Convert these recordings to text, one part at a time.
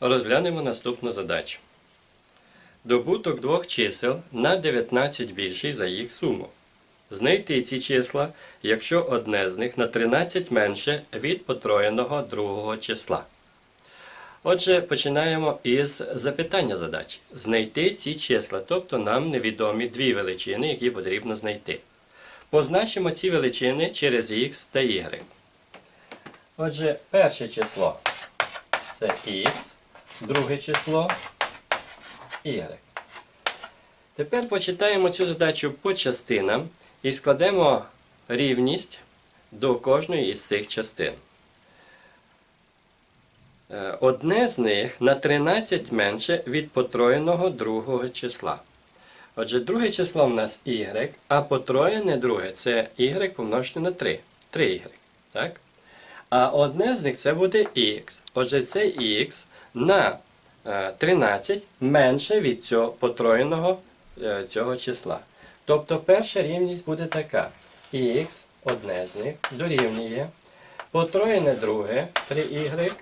Розглянемо наступну задачу. Добуток двох чисел на 19 більший за їх суму. Знайти ці числа, якщо одне з них на 13 менше від потроєного другого числа. Отже, починаємо із запитання задачі. Знайти ці числа, тобто нам невідомі дві величини, які потрібно знайти. Позначимо ці величини через x та y. Отже, перше число це x, друге число y. Тепер почитаємо цю задачу по частинам і складемо рівність до кожної із цих частин. Е, Одне з них на 13 менше від потроєного другого числа. Отже, друге число в нас y, а потроєне друге це y помножити на 3. 3y. Так? А одне з них це буде x. Отже, це x на е, 13 менше від цього потроєного е, цього числа. Тобто перша рівність буде така. x, одне з них, дорівнює потроєне друге 3y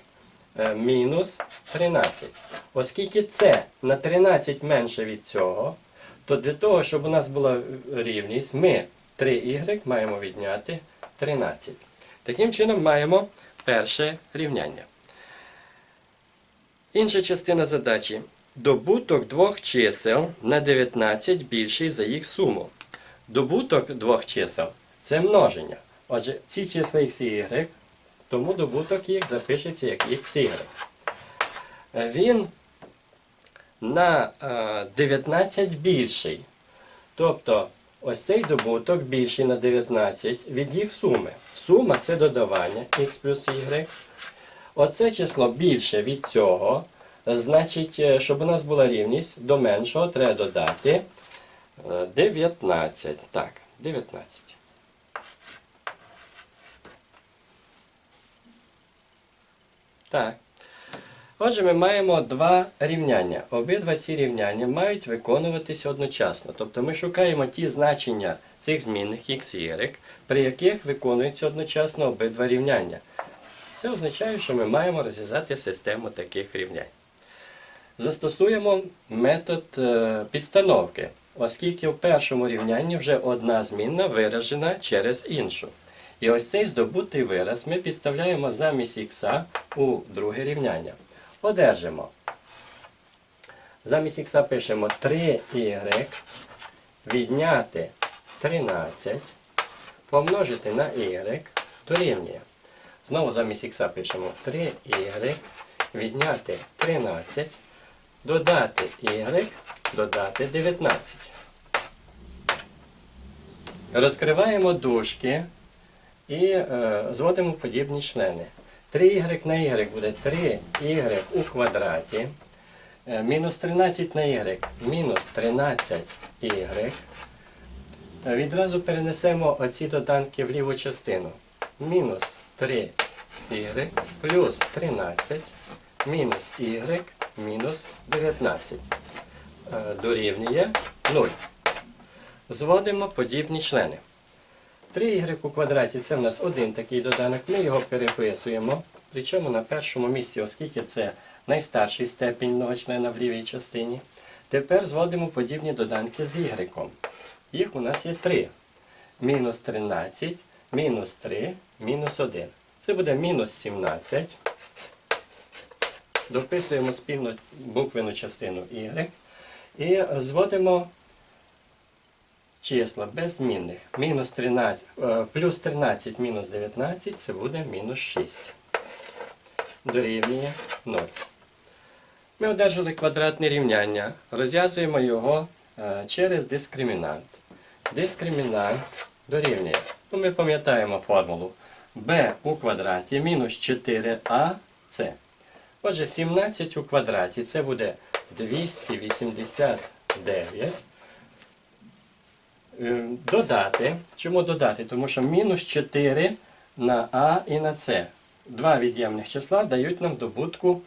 е, мінус 13. Оскільки це на 13 менше від цього, то для того, щоб у нас була рівність, ми 3y маємо відняти 13. Таким чином маємо перше рівняння. Інша частина задачі. Добуток двох чисел на 19 більший за їх суму. Добуток двох чисел це множення. Отже, ці числа x тому добуток їх запишеться як x y. Е, Він на е, 19 більший. Тобто ось цей добуток більший на 19 від їх суми. Сума це додавання x плюс y. Оце число більше від цього. Значить, е, щоб у нас була рівність, до меншого треба додати е, 19. Так, 19. Так. Отже, ми маємо два рівняння. Обидва ці рівняння мають виконуватися одночасно. Тобто ми шукаємо ті значення цих змінних x y, при яких виконуються одночасно обидва рівняння. Це означає, що ми маємо розв'язати систему таких рівнянь. Застосуємо метод е, підстановки, оскільки в першому рівнянні вже одна змінна виражена через іншу. І ось цей здобутий вираз ми підставляємо замість х у друге рівняння. Одержимо. Замість х пишемо 3y відняти 13 помножити на y дорівнює. Знову замість х пишемо 3y відняти 13, додати y, додати 19. Розкриваємо дужки і е, зводимо подібні члени. 3y на y буде 3y у квадраті. Е, Мінус 13 на y мінус 13y. Е, Відразу перенесемо оці доданки в ліву частину. Мінус 3y плюс 13 мінус y мінус 19 Е, дорівнює 0. Зводимо подібні члени. 3y у квадраті це в нас один такий доданок. Ми його переписуємо. Причому на першому місці, оскільки це найстарший степінь многочлена в лівій частині. Тепер зводимо подібні доданки з y. Їх у нас є 3. Мінус 13, мінус 3, мінус 1. Це буде мінус 17. Дописуємо спільну буквену частину y. І зводимо числа без змінних. Мінус 13, е, плюс 13 мінус 19 це буде мінус 6. Дорівнює 0. Ми одержали квадратне рівняння. Розв'язуємо його е, через дискримінант. Дискримінант дорівнює. Ну, ми пам'ятаємо формулу b у квадраті мінус 4ac. Отже, 17 у квадраті це буде 289. Е, Додати. Чому додати? Тому що мінус 4 на А і на С. Два від'ємних числа дають нам добутку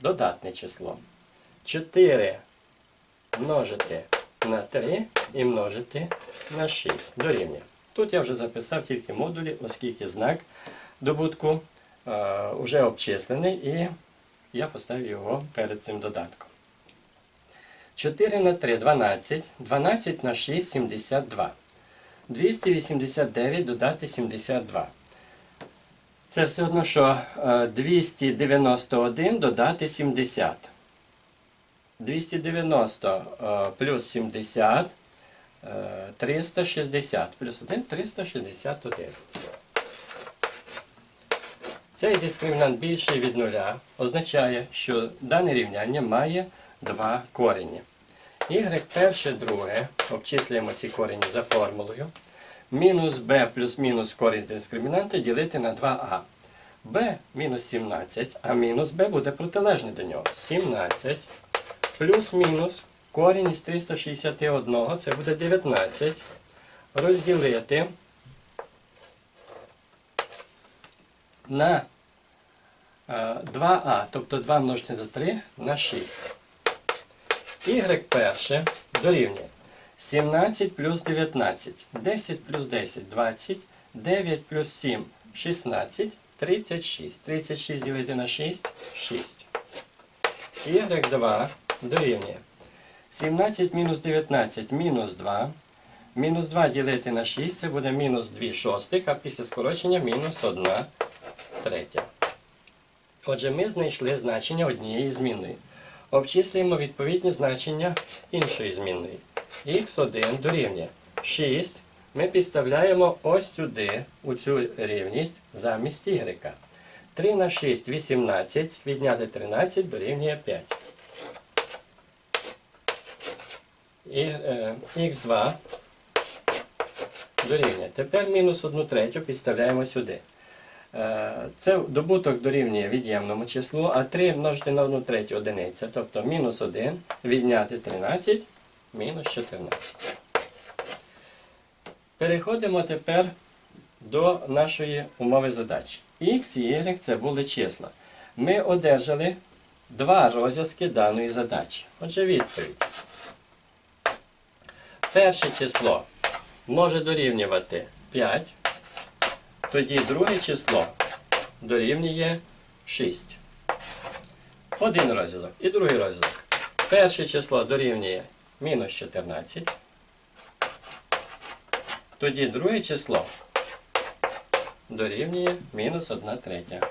додатне число. 4 множити на 3 і множити на 6 дорівнює. Тут я вже записав тільки модулі, оскільки знак добутку е, вже обчислений і Я поставив його перед цим додатком. 4 на 3 12. 12 на 6 72. 289 додати 72. Це все одно, що е, 291 додати 70. 290 е, плюс 70 е, 360 плюс 1 361. Цей дискримінант більший від нуля означає, що дане рівняння має два корені. Y перше, друге, обчислюємо ці корені за формулою. Мінус b плюс мінус з дискримінанта ділити на 2а. b мінус 17, а мінус b буде протилежний до нього. 17 плюс мінус корінь із 361, це буде 19. Розділити на е, 2а, тобто 2 множити на 3 на 6. Y перше дорівнює 17 плюс 19, 10 плюс 10 20, 9 плюс 7 16, 36. 36 ділити на 6 6. Y2 дорівнює 17 мінус 19 мінус 2. Мінус 2 ділити на 6 це буде мінус 2 шостих, а після скорочення мінус 1 третя. Отже, ми знайшли значення однієї змінної. Обчислюємо відповідні значення іншої змінної. х1 дорівнює 6. Ми підставляємо ось сюди, у цю рівність, замість y. 3 на 6 18, відняти 13 дорівнює 5. І, е, х2 дорівнює. Тепер мінус 1 третю підставляємо сюди. Е, Це добуток дорівнює від'ємному числу, а 3 множити на 1 третю одиниця. Тобто мінус 1 відняти 13, мінус 14. Переходимо тепер до нашої умови задачі. Х і y це були числа. Ми одержали два розв'язки даної задачі. Отже, відповідь. Перше число може дорівнювати 5. Тоді друге число дорівнює 6. Один розв'язок і другий розв'язок. Перше число дорівнює мінус 14. Тоді друге число дорівнює мінус 1 третя.